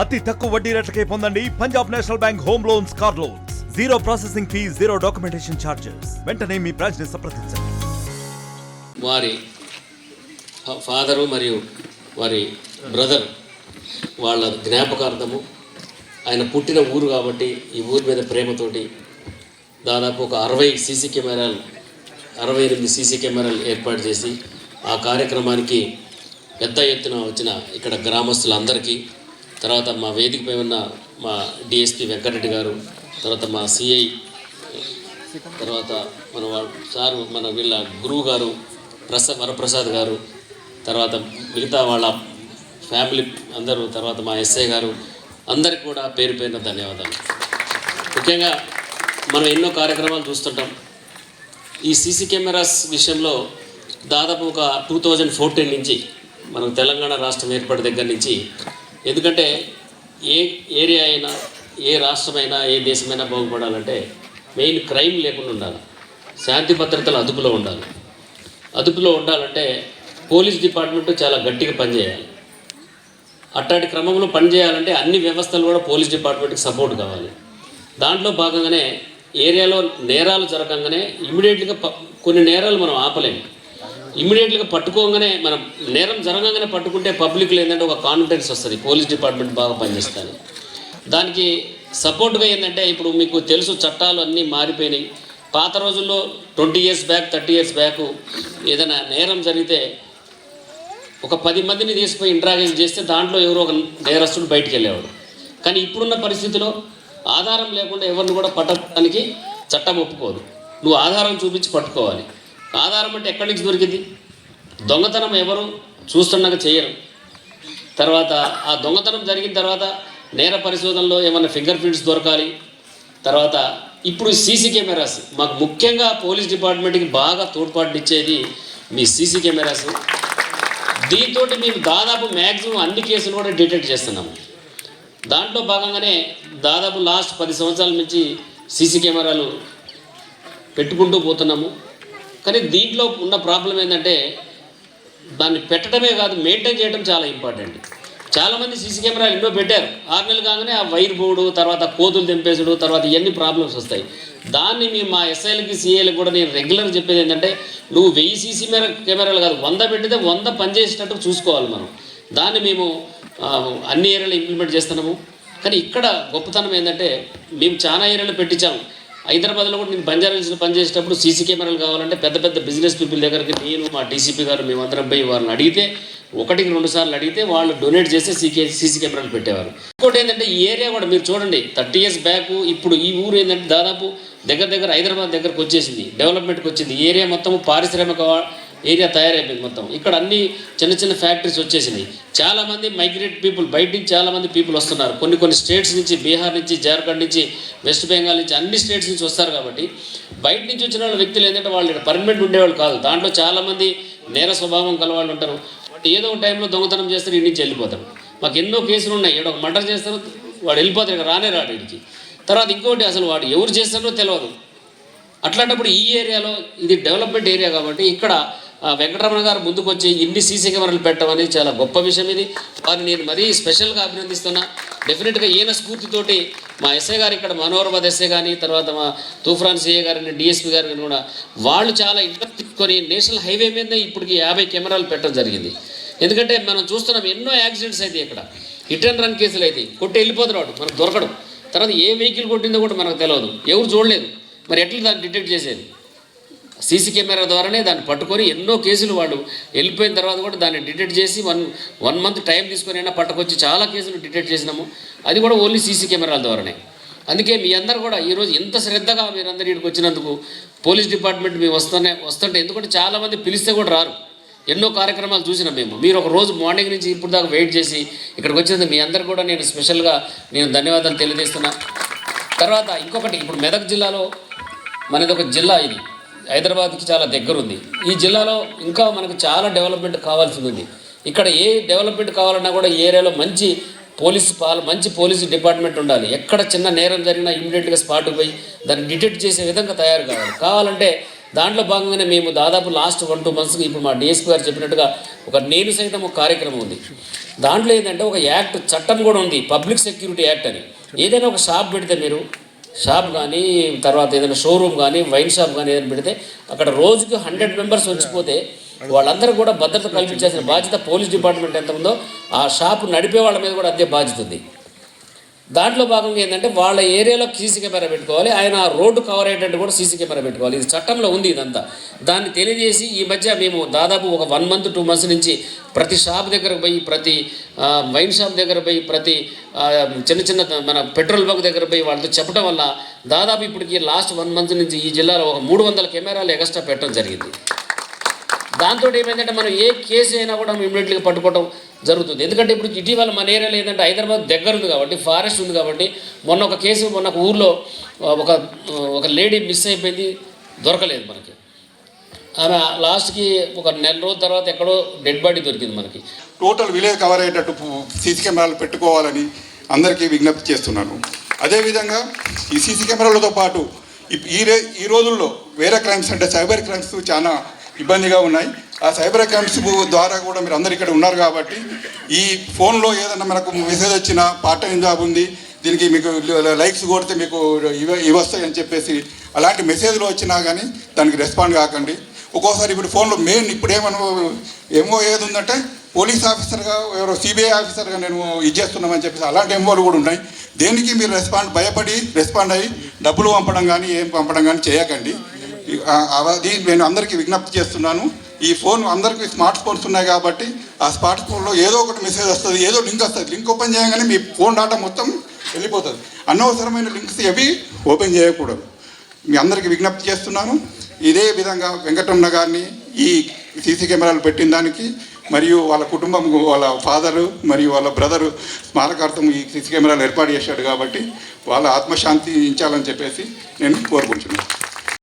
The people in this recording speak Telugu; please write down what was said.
అతి తక్కువ వడ్డీ రేట్లకే పొందండి Punjab national bank home loans car loans. Zero processing fee zero documentation charges వెంటనే మీ బ్రాంచ్ని సంప్రదించండి. వారి ఫాదరు మరియు వారి బ్రదర్ వాళ్ళ జ్ఞాపకార్థము ఆయన పుట్టిన ఊరు కాబట్టి ఈ ఊరి మీద ప్రేమతోటి దాదాపు ఒక అరవై సీసీ కెమెరాలు అరవై ఎనిమిది సీసీ కెమెరాలు ఏర్పాటు చేసి ఆ కార్యక్రమానికి పెద్ద ఎత్తున వచ్చిన ఇక్కడ గ్రామస్తులందరికీ తర్వాత మా వేదికపై ఉన్న మా డిఎస్పి వెంకటరెడ్డి గారు తర్వాత మా సిఐ తర్వాత మన వా- సారు మన వీళ్ళ గురువు గారు ప్రస వరప్రసాద్ గారు తర్వాత మిగతా వాళ్ళ ఫ్యామిలీ అందరూ తర్వాత మా ఎస్ఐ గారు అందరికి కూడా పేరు పేరున ధన్యవాదాలు. ముఖ్యంగా మనం ఎన్నో కార్యక్రమాలు చూస్తుంటాం. ఈ సీసీ కెమెరాస్ విషయంలో దాదాపు ఒక టూ థౌజండ్ ఫోర్టీన్ నుంచి మనం తెలంగాణ రాష్ట్రం ఏర్పడి దగ్గర నుంచి ఎందుకంటే ఏ ఏరియా అయినా ఏ రాష్ట్రమైనా ఏ దేశమైనా బాగుపడాలంటే మెయిన్ క్రైమ్ లేకుండా ఉండాలి. శాంతి భద్రతలు అదుపులో ఉండాలి. అదుపులో ఉండాలంటే పోలీస్ డిపార్ట్మెంట్ చాలా గట్టిగా పనిచేయాలి. అట్లాంటి క్రమంలో పనిచేయాలంటే అన్ని వ్యవస్థలు కూడా పోలీస్ డిపార్ట్మెంట్కి సపోర్ట్ కావాలి. దాంట్లో భాగంగానే ఏరియాలో నేరాలు జరగంగానే ఇమీడియట్గా కొన్ని నేరాలు మనం ఆపలేము ఇమీడియట్గా పట్టుకోగానే మనం నేరం జరగంగానే పట్టుకుంటే పబ్లిక్లో ఏంటంటే ఒక కాన్ఫిడెన్స్ వస్తుంది పోలీస్ డిపార్ట్మెంట్ బాగా పనిచేస్తుంది. దానికి సపోర్ట్గా ఏంటంటే ఇప్పుడు మీకు తెలుసు చట్టాలు అన్నీ మారిపోయినాయి. పాత రోజుల్లో twenty years back thirty years back ఏదైనా నేరం జరిగితే ఒక పది మందిని తీసుకుపోయి ఇంట్రాగేషన్ చేస్తే దాంట్లో ఎవరో ఒక నేరస్తుడు బయటికి వెళ్ళేవాడు కానీ ఇప్పుడున్న పరిస్థితిలో ఆధారం లేకుండా ఎవరిని కూడా పట్టడానికి చట్టం ఒప్పుకోదు. నువ్వు ఆధారం చూపించి పట్టుకోవాలి. ఆధారం అంటే ఎక్కడి నుంచి దొరికింది? దొంగతనం ఎవరు చూస్తుండగా చేయరు. తర్వాత ఆ దొంగతనం జరిగిన తర్వాత నేర పరిశోధనలో ఏమైనా ఫింగర్ ప్రింట్స్ దొరకాలి? తర్వాత ఇప్పుడు సీసీ కెమెరాస్. మాకు ముఖ్యంగా పోలీస్ డిపార్ట్మెంట్కి బాగా తోడ్పాటునిచ్చేది మీ సీసీ కెమెరాస్. దీంతో మేము దాదాపు మ్యాక్సిమం అన్ని కేసులు కూడా డిటెక్ట్ చేస్తున్నాము దాంట్లో భాగంగానే దాదాపు లాస్ట్ పది సంవత్సరాల నుంచి సీసీ కెమెరాలు పెట్టుకుంటూ పోతున్నాము. కానీ దీంట్లో ఉన్న ప్రాబ్లం ఏంటంటే దాన్ని పెట్టడమే కాదు మెయింటైన్ చేయడం చాలా ఇంపార్టెంట్ చాలామంది సీసీ కెమెరాలు ఎన్నో పెట్టారు. ఆరు నెలలు కాగానే ఆ వైర్ పోడు తర్వాత కోతులు తెంపేసుడు తర్వాత ఇవన్నీ ప్రాబ్లమ్స్ వస్తాయి. దాన్ని మీ మా ఎస్ఐలకి సిఐలకి కూడా నేను రెగ్యులర్ చెప్పేది ఏంటంటే నువ్వు వెయ్యి సీసీ కెమెరాలు కాదు వంద పెట్టితే వంద పనిచేసేటట్టు చూసుకోవాలి మనం. దాన్ని మేము అన్ని ఏరియాలో ఇంప్లిమెంట్ చేస్తున్నాము. కానీ ఇక్కడ గొప్పతనం ఏంటంటే మేము చాలా ఏరియాలో పెట్టించాము. హైదరాబాద్లో కూడా నేను బంజారా పనిచేసేటప్పుడు సీసీ కెమెరాలు కావాలంటే పెద్ద పెద్ద బిజినెస్ పీపుల్ దగ్గరికి నేను మా డీసీపీ గారు మేమందరం పోయి వాళ్ళని అడిగితే ఒకటికి రెండు సార్లు అడిగితే వాళ్ళు డొనేట్ చేస్తే సీకే సీసీ కెమెరాలు పెట్టేవారు. ఇంకోటి ఏంటంటే ఈ ఏరియా కూడా మీరు చూడండి థర్టీ ఇయర్స్ బ్యాక్ ఇప్పుడు ఈ ఊరు ఏంటంటే దాదాపు దగ్గర దగ్గర హైదరాబాద్ దగ్గరకు వచ్చేసింది డెవలప్మెంట్కి వచ్చింది. ఏరియా మొత్తం పారిశ్రామిక ఏరియా తయారైపోయింది మొత్తం. ఇక్కడ అన్ని చిన్న చిన్న ఫ్యాక్టరీస్ వచ్చేసినాయి. చాలామంది మైగ్రేట్ పీపుల్ బయట నుంచి చాలామంది పీపుల్ వస్తున్నారు. కొన్ని కొన్ని స్టేట్స్ నుంచి బీహార్ నుంచి జార్ఖండ్ నుంచి వెస్ట్ బెంగాల్ నుంచి అన్ని స్టేట్స్ నుంచి వస్తారు కాబట్టి బయట నుంచి వచ్చిన వాళ్ళ వ్యక్తులు ఏంటంటే వాళ్ళు ఇక్కడ పర్మనెంట్ ఉండేవాళ్ళు కాదు. దాంట్లో చాలామంది నేర స్వభావం కలవాళ్ళు ఉంటారు. బట్ ఏదో ఒక టైంలో దొంగతనం చేస్తారు ఇంటి నుంచి వెళ్ళిపోతారు. మాకు ఎన్నో కేసులు ఉన్నాయి. ఇక్కడ ఒక మర్డర్ చేస్తారు వాడు వెళ్ళిపోతారు ఇక్కడ రానే రాడు ఇంటికి తర్వాత ఇంకోటి అసలు వాడు ఎవరు చేస్తారో తెలియదు అట్లాంటప్పుడు ఈ ఏరియాలో ఇది డెవలప్మెంట్ ఏరియా కాబట్టి ఇక్కడ వెంకటరమణ గారు ముందుకు వచ్చి ఇన్ని సీసీ కెమెరాలు పెట్టడం అనేది చాలా గొప్ప విషయం ఇది. వారిని నేను మరీ స్పెషల్గా అభినందిస్తున్నా. డెఫినెట్గా ఈయన స్ఫూర్తితోటి మా ఎస్ఐ గారు ఇక్కడ మనోహరబాద్ ఎస్ఐ కానీ తర్వాత మా తూఫ్రాన్ సిఏ గారిని డిఎస్పీ గారిని కూడా వాళ్ళు చాలా ఇంట్రెస్ట్ తీసుకొని నేషనల్ హైవే మీద ఇప్పటికి యాభై కెమెరాలు పెట్టడం జరిగింది. ఎందుకంటే మనం చూస్తున్నాం ఎన్నో యాక్సిడెంట్స్ అయితే ఇక్కడ. హిట్ అండ్ రన్ కేసులు అయితే కొట్టి వెళ్ళిపోతున్నాడు మనకు దొరకడం. తర్వాత ఏ వెహికల్ కొట్టిందో కూడా మనకు తెలియదు ఎవరు చూడలేదు. మరి ఎట్లా దాన్ని డిటెక్ట్ చేసేది? సీసీ కెమెరా ద్వారానే దాన్ని పట్టుకొని ఎన్నో కేసులు వాళ్ళు వెళ్ళిపోయిన తర్వాత కూడా దాన్ని డిటెక్ట్ చేసి వన్ వన్ మంత్ టైం తీసుకొని అయినా పట్టుకొచ్చి చాలా కేసులు డిటెక్ట్ చేసినాము. అది కూడా ఓన్లీ సీసీ కెమెరాల ద్వారానే. అందుకే మీ అందరు కూడా ఈరోజు ఎంత శ్రద్ధగా మీరందరూ ఇక్కడికి వచ్చినందుకు పోలీస్ డిపార్ట్మెంట్ మేము వస్తూనే వస్తుంటే ఎందుకంటే చాలామంది పిలిస్తే కూడా రారు. ఎన్నో కార్యక్రమాలు చూసినాం మేము. మీరు ఒక రోజు మార్నింగ్ నుంచి ఇప్పుడు దాకా వెయిట్ చేసి ఇక్కడికి వచ్చినందుకు మీ అందరు కూడా నేను స్పెషల్గా నేను ధన్యవాదాలు తెలియజేస్తున్నా. తర్వాత ఇంకొకటి ఇప్పుడు మెదక్ జిల్లాలో మనది ఒక జిల్లా ఇది. హైదరాబాద్కి చాలా దగ్గర ఉంది ఈ జిల్లాలో ఇంకా మనకు చాలా డెవలప్మెంట్ కావాల్సి ఉంది ఇక్కడ ఏ డెవలప్మెంట్ కావాలన్నా కూడా ఈ ఏరియాలో మంచి పోలీస్ పాల మంచి పోలీసు డిపార్ట్మెంట్ ఉండాలి. ఎక్కడ చిన్న నేరం జరిగినా ఇమీడియట్గా స్పాట్కి పోయి దాన్ని డిటెక్ట్ చేసే విధంగా తయారు కావాలి. కావాలంటే దాంట్లో భాగంగానే మేము దాదాపు లాస్ట్ వన్ టూ మంత్స్కి ఇప్పుడు మా డిఎస్పీ గారు చెప్పినట్టుగా ఒక నేను సైతం ఒక కార్యక్రమం ఉంది. దాంట్లో ఏంటంటే ఒక యాక్ట్ చట్టం కూడా ఉంది. పబ్లిక్ సెక్యూరిటీ యాక్ట్ అని. ఏదైనా ఒక షాప్ పెడితే మీరు షాప్ కానీ తర్వాత ఏదైనా షోరూమ్ కానీ వైన్ షాప్ కానీ ఏదైనా పెడితే అక్కడ రోజుకి హండ్రెడ్ మెంబర్స్ వచ్చిపోతే వాళ్ళందరూ కూడా భద్రత కల్పించాల్సిన బాధ్యత పోలీస్ డిపార్ట్మెంట్ ఎంత ఉందో ఆ షాప్ నడిపే వాళ్ళ మీద కూడా అదే బాధ్యత ఉంది. దాంట్లో భాగంగా ఏంటంటే వాళ్ళ ఏరియాలో సీసీ కెమెరా పెట్టుకోవాలి. ఆయన ఆ రోడ్డు కవర్ అయ్యేటట్టు కూడా సీసీ కెమెరా పెట్టుకోవాలి. ఇది చట్టంలో ఉంది ఇదంతా. దాన్ని తెలియజేసి ఈ మధ్య మేము దాదాపు ఒక వన్ మంత్ టూ మంత్స్ నుంచి ప్రతి షాప్ దగ్గర పోయి ప్రతి వైన్ షాప్ దగ్గర పోయి ప్రతి చిన్న చిన్న మన పెట్రోల్ బంక్ దగ్గర పోయి వాళ్ళతో చెప్పడం వల్ల దాదాపు ఇప్పటికి లాస్ట్ వన్ మంత్ నుంచి ఈ జిల్లాలో ఒక మూడు వందల కెమెరాలు ఎక్స్ట్రా పెట్టడం జరిగింది. దాంతో ఏమైందంటే మనం ఏ కేసు అయినా కూడా ఇమీడియట్గా పట్టుకోవడం జరుగుతుంది. ఎందుకంటే ఇప్పుడు ఇటీవల మన ఏరియాలో ఏంటంటే హైదరాబాద్ దగ్గర ఉంది కాబట్టి ఫారెస్ట్ ఉంది కాబట్టి మొన్న ఒక కేసు మొన్న ఒక ఊర్లో ఒక ఒక లేడీ మిస్ అయిపోయింది దొరకలేదు మనకి. ఆమె లాస్ట్కి ఒక నెల రోజుల తర్వాత ఎక్కడో డెడ్ బాడీ దొరికింది మనకి. టోటల్ విలేజ్ కవర్ అయ్యేటట్టు సీసీ కెమెరాలు పెట్టుకోవాలని అందరికీ విజ్ఞప్తి చేస్తున్నాను. అదేవిధంగా ఈ సీసీ కెమెరాలతో పాటు ఈ రే ఈ రోజుల్లో వేరే క్రైమ్స్ అంటే సైబర్ క్రైమ్స్ చాలా ఇబ్బందిగా ఉన్నాయి. ఆ సైబర్ అకౌంట్స్ ద్వారా కూడా మీరు అందరు ఇక్కడ ఉన్నారు కాబట్టి ఈ ఫోన్లో ఏదైనా మనకు మెసేజ్ వచ్చినా పార్ట్ టైం జాబ్ ఉంది దీనికి మీకు లైక్స్ కొడితే మీకు ఇవి ఇవి వస్తాయి అని చెప్పేసి అలాంటి మెసేజ్లు వచ్చినా కానీ దానికి రెస్పాండ్ కాకండి. ఒక్కోసారి ఇప్పుడు ఫోన్లో మెయిన్ ఇప్పుడు ఏమను ఏమో ఏది ఉందంటే పోలీస్ ఆఫీసర్గా ఎవరో సిబిఐ ఆఫీసర్గా నేను ఇది చేస్తున్నామని చెప్పేసి అలాంటి ఎంఓలు కూడా ఉన్నాయి. దేనికి మీరు రెస్పాండ్ భయపడి రెస్పాండ్ అయ్యి డబ్బులు పంపడం కానీ ఏం పంపడం కానీ చేయకండి. ఈ- అది నేను అందరికీ విజ్ఞప్తి చేస్తున్నాను. ఈ ఫోన్ అందరికీ స్మార్ట్ ఫోన్స్ ఉన్నాయి కాబట్టి ఆ స్మార్ట్ ఫోన్లో ఏదో ఒకటి మెసేజ్ వస్తుంది ఏదో లింక్ వస్తుంది. లింక్ ఓపెన్ చేయగానే మీ ఫోన్ డేటా మొత్తం వెళ్ళిపోతుంది. అనవసరమైన లింక్స్ అవి ఓపెన్ చేయకూడదు. మీ అందరికీ విజ్ఞప్తి చేస్తున్నాను. ఇదే విధంగా వెంకటరమణ గారిని ఈ సీసీ కెమెరాలు పెట్టిన దానికి మరియు వాళ్ళ కుటుంబం వాళ్ళ ఫాదరు మరియు వాళ్ళ బ్రదరు స్మారకార్థం ఈ సీసీ కెమెరాలు ఏర్పాటు చేశాడు కాబట్టి వాళ్ళ ఆత్మశాంతి ఇచ్చాలని చెప్పేసి నేను కోరుకుంటున్నాను.